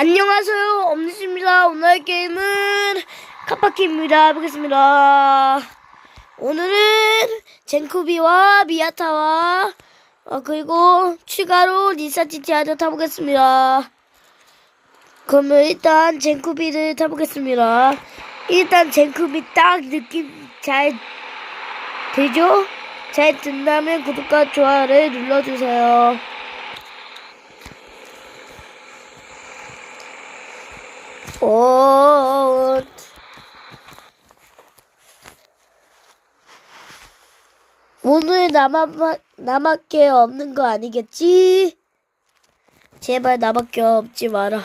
안녕하세요. 엄니씨입니다. 오늘 게임은 카파키입니다. 해보겠습니다. 오늘은 젠쿠비와 미아타와 어, 그리고 추가로 리사치티아도 타보겠습니다. 그러면 일단 젠쿠비를 타보겠습니다. 일단 젠쿠비 딱 느낌 잘 되죠? 잘 든다면 구독과 좋아요를 눌러주세요. 오. 오늘 나만 나밖에 없는 거 아니겠지? 제발 나밖에 없지 마라.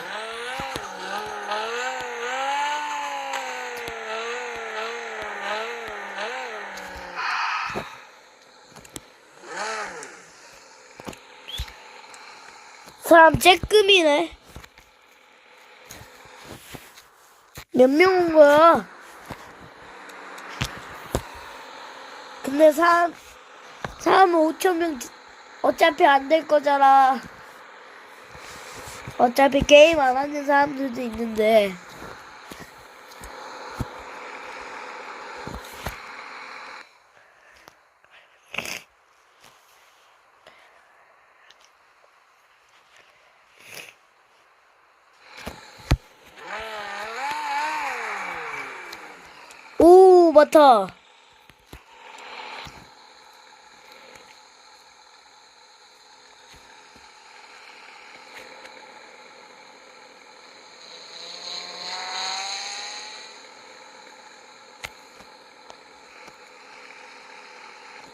사람 쬐끔이네. 몇 명 온 거야? 근데 사람, 사람은 5천 명, 어차피 안 될 거잖아. 어차피 게임 안 하는 사람들도 있는데. 오, 맞다.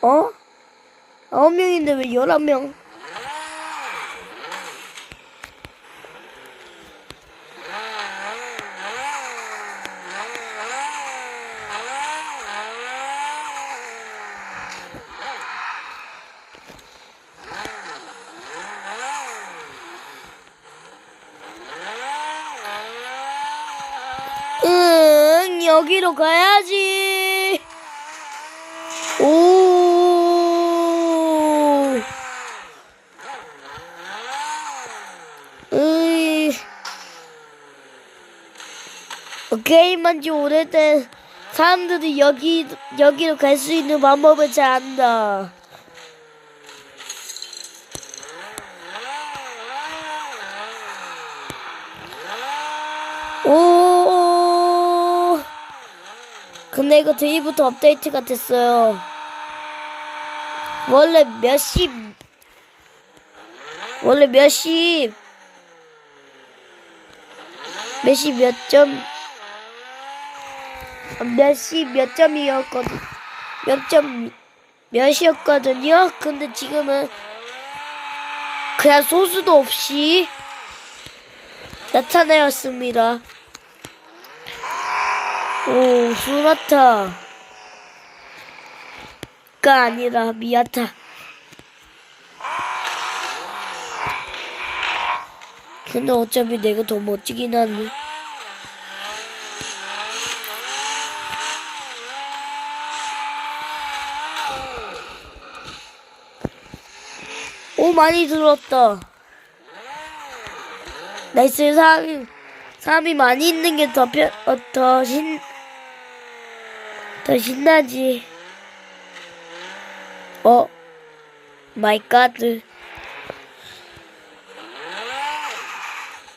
어? 아홉 명인데 왜 열한 명? 응, 여기로 가야지. 오. 으이. 게임한 지 오래된 사람들이 여기, 여기로 갈 수 있는 방법을 잘 안다. 오. 근데 이거 드리부터 업데이트가 됐어요. 원래 몇십, 원래 몇십, 몇십 몇 점, 몇십 몇 점이었거든, 몇 점, 몇이었거든요. 근데 지금은 그냥 소수도 없이 나타내었습니다. 오, 수나타. 가 아니라 미아타. 근데 어차피 내가 더 멋지긴 하네. 오, 많이 들었다. 나이스, 사람이, 사람이 많이 있는 게 더 편, 어, 더 신, 더 신나지. 어, 마이 가드.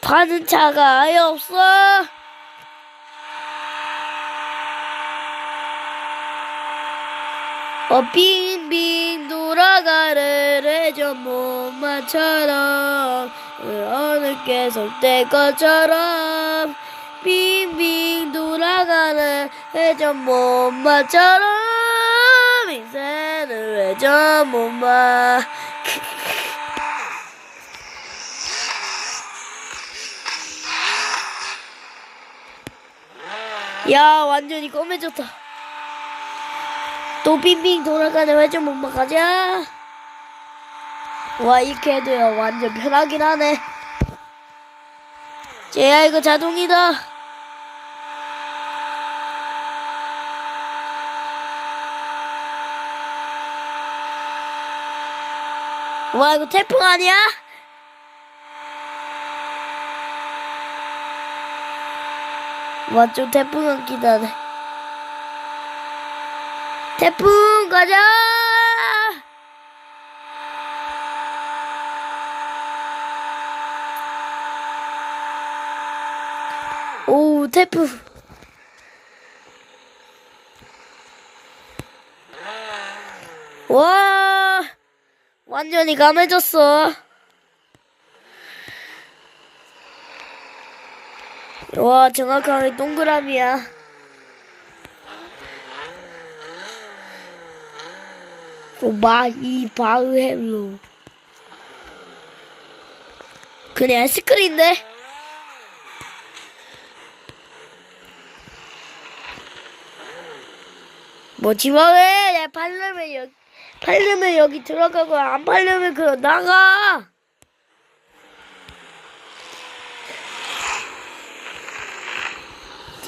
파는 차가 아예 없어. 어, 빙빙 돌아가는 회전목마처럼 어느 계속될 것처럼 빙빙 돌아가는 회전목마처럼 인생은 회전목마. 야 완전히 검해졌다. 또 빙빙 돌아가는 회전목마 가자. 와 이렇게 해도요 완전 편하긴 하네. 쟤야 이거 자동이다 와 이거 태풍 아니야? 와좀 태풍 같긴 하네 태풍 가자! 오 태풍 와 완전히 감해졌어. 와 정확하게 동그라미야. 마이 바흐헬로 그냥 아이스크림인데? 뭐지 뭐해 내 팔려면 여기 팔려면 여기 들어가고 안 팔려면 그냥 나가.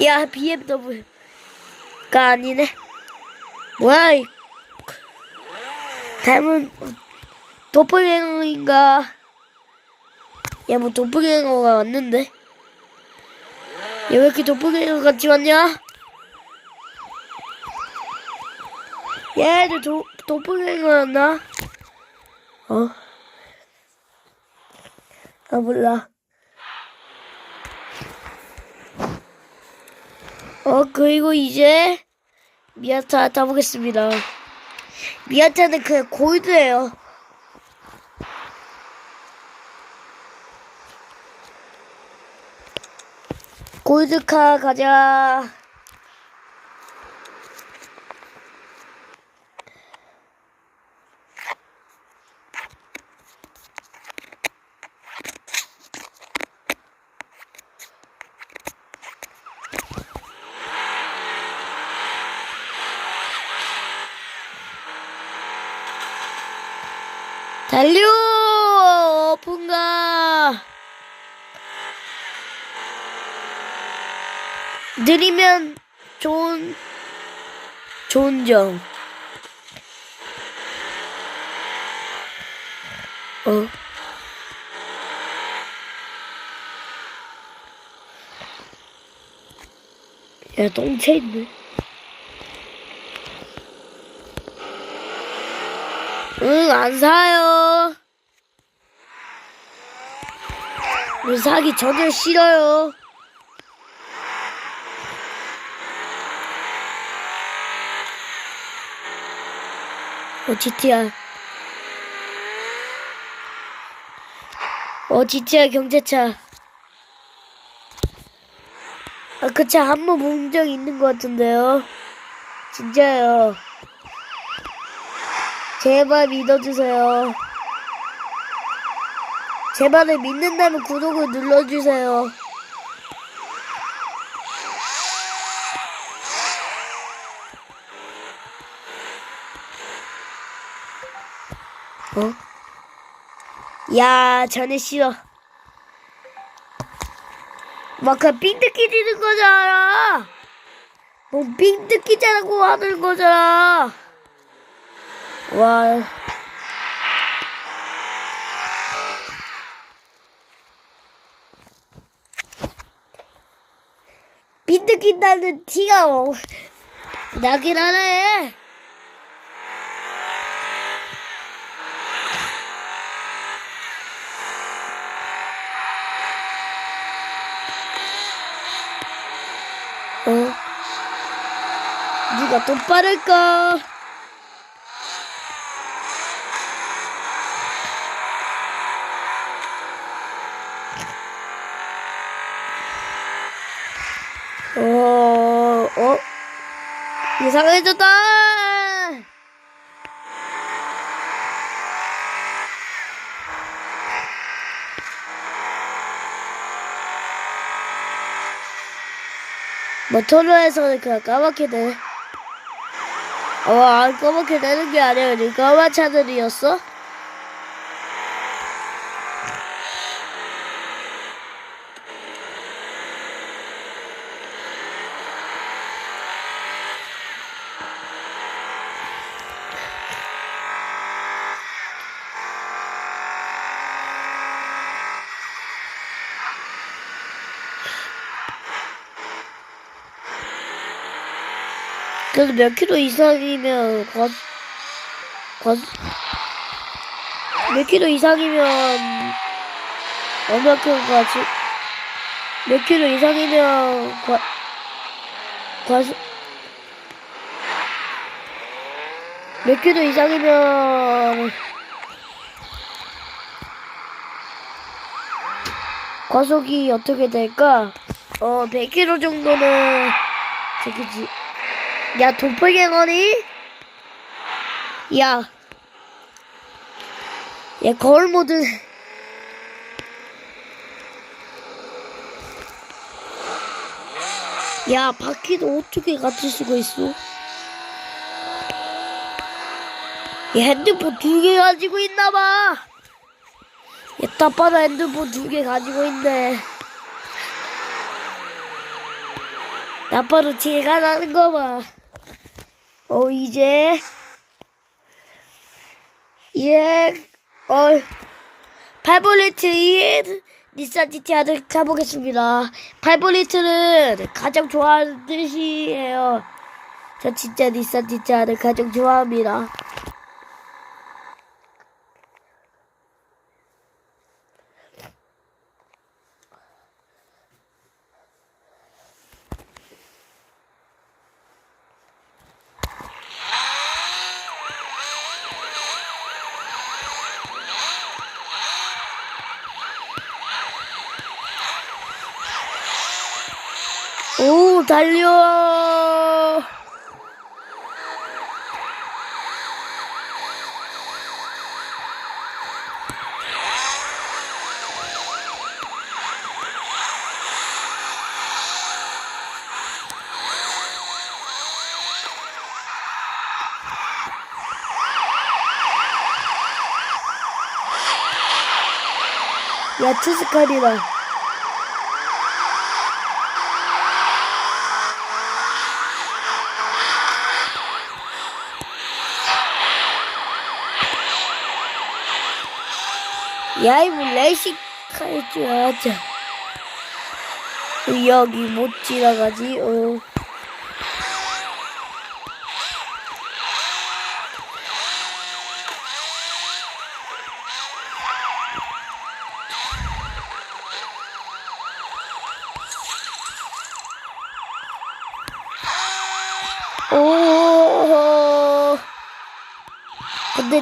야 BMW가 아니네. 뭐야 이 닮은 도플갱어인가? 야 뭐 도플갱어가 왔는데? 얘왜 이렇게 도플갱어 같이 왔냐? 얘도 도, 도플갱어였나 어? 아 몰라. 어 그리고 이제 미아타 타보겠습니다. 미아타는 그냥 골드예요. 골드카 가자 달려 오픈가. 느리면 좋은 좋은 점. 어? 야 똥차 있네 응, 안 사요. 이 사기 전혀 싫어요. 어, GTR. 어, GTR 경제차. 아, 그 차 한 번 본 적 있는 것 같은데요. 진짜요. 제발 믿어주세요. 제 말을 믿는다면 구독을 눌러주세요. 어? 야, 전에 싫어. 막그 삥 뜯기 지는 거잖아. 뭐 삥 뜯기자고 하는 거잖아. 와. 빈득낀다는 티가 어, 나긴 하네. 어? 누가 또 빠를까? 어, 어? 이상해졌다! 모토로에서는 그냥 까맣게 돼. 어, 안 까맣게 되는 게 그냥 까만 차들이었어? 그래도 몇 킬로 이상이면 과, 과, 몇 킬로 이상이면 얼마큼 과수 몇 킬로 이상이면 과, 과수 몇 킬로 이상이면 과속이 어떻게 될까? 어, 100km 정도는 되겠지. 야, 도플갱어니? 야. 야, 거울 모드. 야, 바퀴도 어떻게 같을 수가 있어? 야, 핸드폰 두 개 가지고 있나봐. 야, 따빠나 핸드폰 두 개 가지고 있네. 나빠도 제가 나는 거 봐. 어, 이제, 이제, 어, 팔볼리트인 닛산 GTR을 타보겠습니다. 팔볼리트는 가장 좋아하는 뜻이에요. 저 진짜 닛산 GTR을 가장 좋아합니다. 오, 달려! 야, 투스칼이다. 야, 이거 레이싱 할줄 알자. 여기 못 지나가지, 어. 오. 근데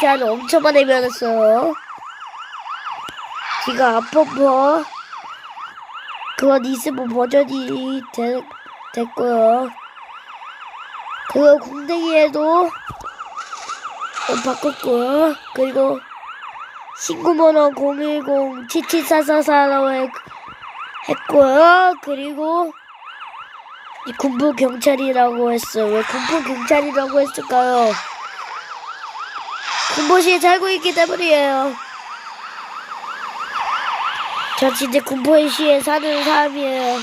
잘 엄청 많이 변했어요. 지금 아퍼퍼 그거 니스모 버전이 되, 됐고요. 그거 궁뎅이에도 어, 바꿨고요. 그리고 신고번호 010-7744로 했고요. 그리고 이 군부 경찰이라고 했어요. 왜 군부 경찰이라고 했을까요? 군부시에 살고 있기 때문이에요. 저 진짜 군포시에 사는 사람이에요.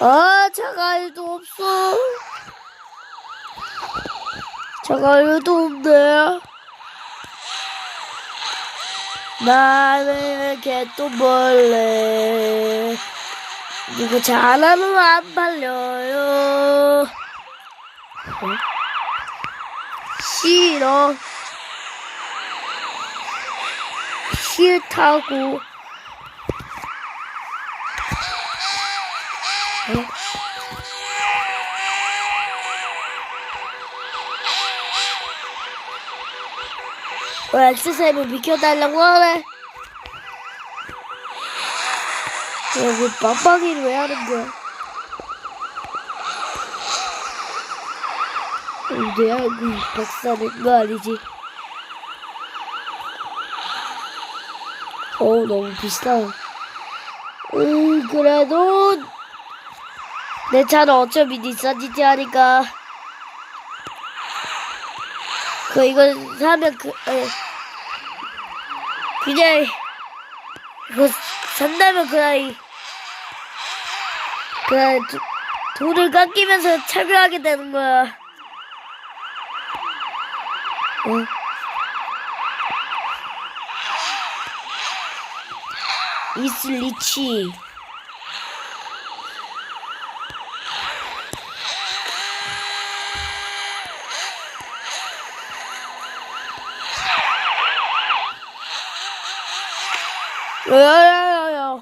아, 차가 일도 없어. 차가 일도 없네. 나는 개똥벌레. 이거 잘하면 안 팔려요. 어? 싫어. 싫다고. 어? 왜 엑스쌤을 비켜달라고 하래? 왜 빡빡이를 왜 하는 거야? 어, 내 얼굴 박사는 거 아니지? 어우 너무 비싸. 음 그래도 내 차는 어차피 닛산 GTR이니까 그 이거 사면 그 에, 그냥 이거 산다면 그냥 그냥 도- 돈을 깎이면서 차별하게 되는 거야. 어? 이슬리치. 야야야야.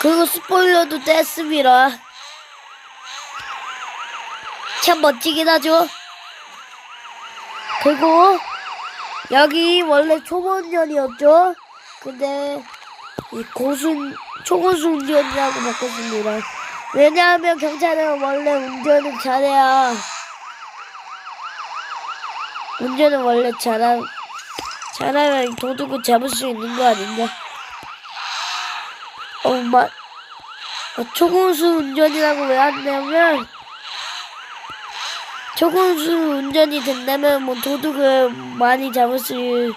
그리고 스포일러도 뗐습니다. 참 멋지긴 하죠? 그리고 여기 원래 초보운전이었죠? 근데 이 고순 초고수 운전이라고 바꿨습니다. 왜냐하면 경찰은 원래 운전을 잘해야 운전은 원래 잘하 잘하면 도둑을 잡을 수 있는 거 아닌가? 엄마 어, 초고수 운전이라고 왜 하냐면 초고수 운전이 된다면 뭐 도둑을 많이 잡을 수,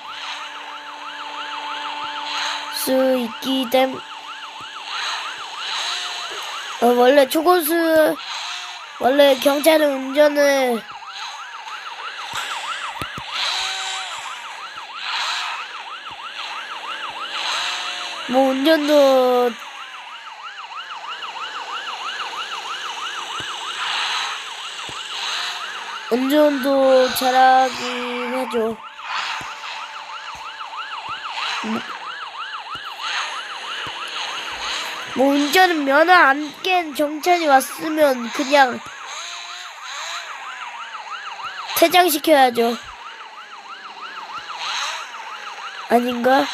수 있기 때문에 어, 원래 초고수 원래 경찰은 운전을 뭐 운전도 운전도 잘하긴 하죠. 뭐, 뭐 운전은 면허 안 깬 경찰이 왔으면 그냥 퇴장시켜야죠. 아닌가?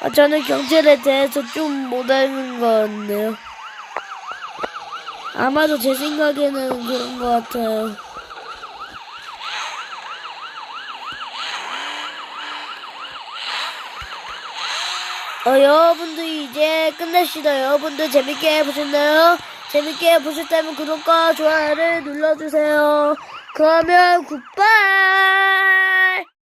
아, 저는 경찰에 대해서 좀 못하는 것 같네요. 아마도 제 생각에는 그런 것 같아요. 어, 여러분들 이제 끝냅시다. 여러분들 재밌게 보셨나요? 재밌게 보셨다면 구독과 좋아요를 눌러주세요. 그러면 굿바이!